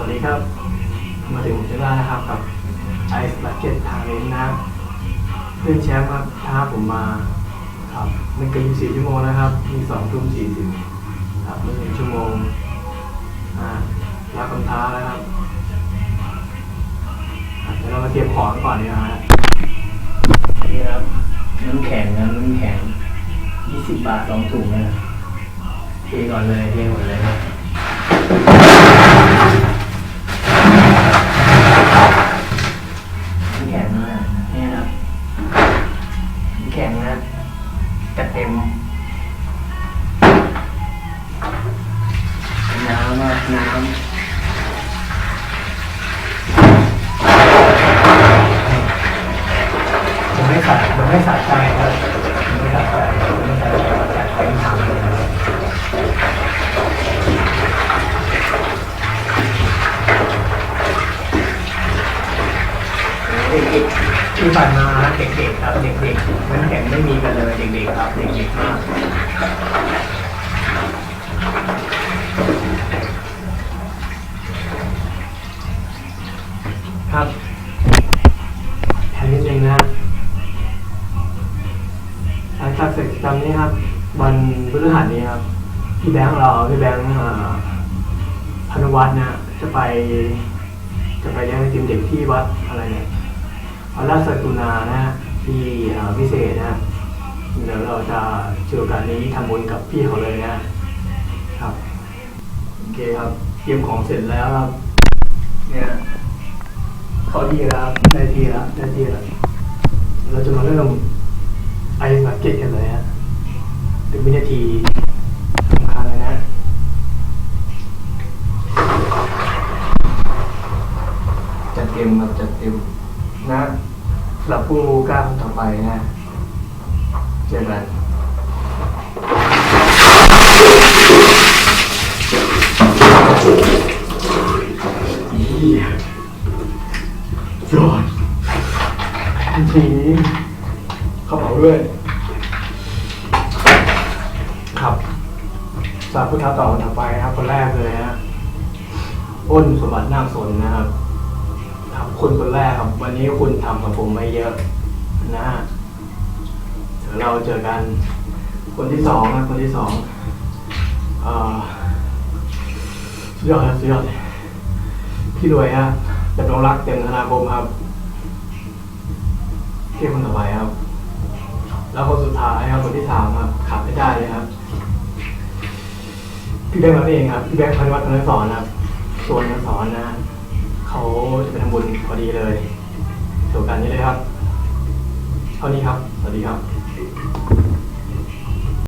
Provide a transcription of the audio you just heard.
วัสดีครับ มาถึงเวลานะครับกับไอซ์บักเก็ตทางเลนนะครับเพื่อนแชมป์ครับท้าผมมาครับไม่เกิน24ชั่วโมงนะครับ มี2ทุ่ม40ครับไม่ถึงชั่วโมงอ่ารับคำท้าแล้วครับเดี๋ยวเรามาเตรียมของก่อนดีกว่าฮะนี่ครับน้ำแข็งนะน้ำแข็ง20บาทสองถุงนะเทก่อนเลยเทก่อนเลยครับ ข็งนะจะเต็มน้ำมากน้ำผมไม่ใส่ผมไม่ใส่ใจ ที่ผ่านมาเด็กๆครับ เด็กๆน้ำแข็งไม่มีกันเลยเด็กๆครับ เด็กๆมากครับแทนนิดนึงนะหลังจากเสร็จกิจกรรมนี้ครับ วันพฤหัสนี้ครับ พี่แบงค์เราพี่แบงค์พนวัฒน์นะจะไป จะไปเลี้ยงไอติมเด็กที่วัดอะไรเนี่ย ราชสัตุนานะฮะที่พิเศษนะเดี๋ยวเราจะเจอกาสนี้ทำบุญกับพี่เขาเลยนะครับโอเคครับเตรียมของเสร็จแล้วครับเนี่ยเข้าที่แล้วได้ที่แล้วได้ที่แล้วเราจะมาเริ่มไอมาเก็ตกันเลยฮะถึงวินาทีสำคัญเลยนะจัดเต็มครับจัดเต็ม นะสำหรับผู้กล้าคนต่อไปนะเจอกันเหี้ยยอดทีนี้เขาเผาด้วยครับสาผู้ท้าต่อคนต่อไปนะครับคนแรกเลยฮะอ้นสมบัตินาคสนนะครับ คุณคนแรกครับ วันนี้คุณทำกับผมไม่เยอะนะเดี๋ยวเราเจอกัน คนที่สองนะคนที่สองเอ่อสุดยอดครับสุดยอดพี่รวยฮะแต่ต้องรักเต็มธนาคมครับพี่คนต่อไปครับ แล้วคนสุดท้ายครับคนที่สามครับขาดไม่ได้เลยครับพี่แบงค์เราเองครับพี่แบงค์พันวัฒน์พันสอนครับส่วนพันสอนนะ เขาจะไปทำบุญพอดีเลยโอการนี้เลยครับ เท่านี้ครับ สวัสดีครับ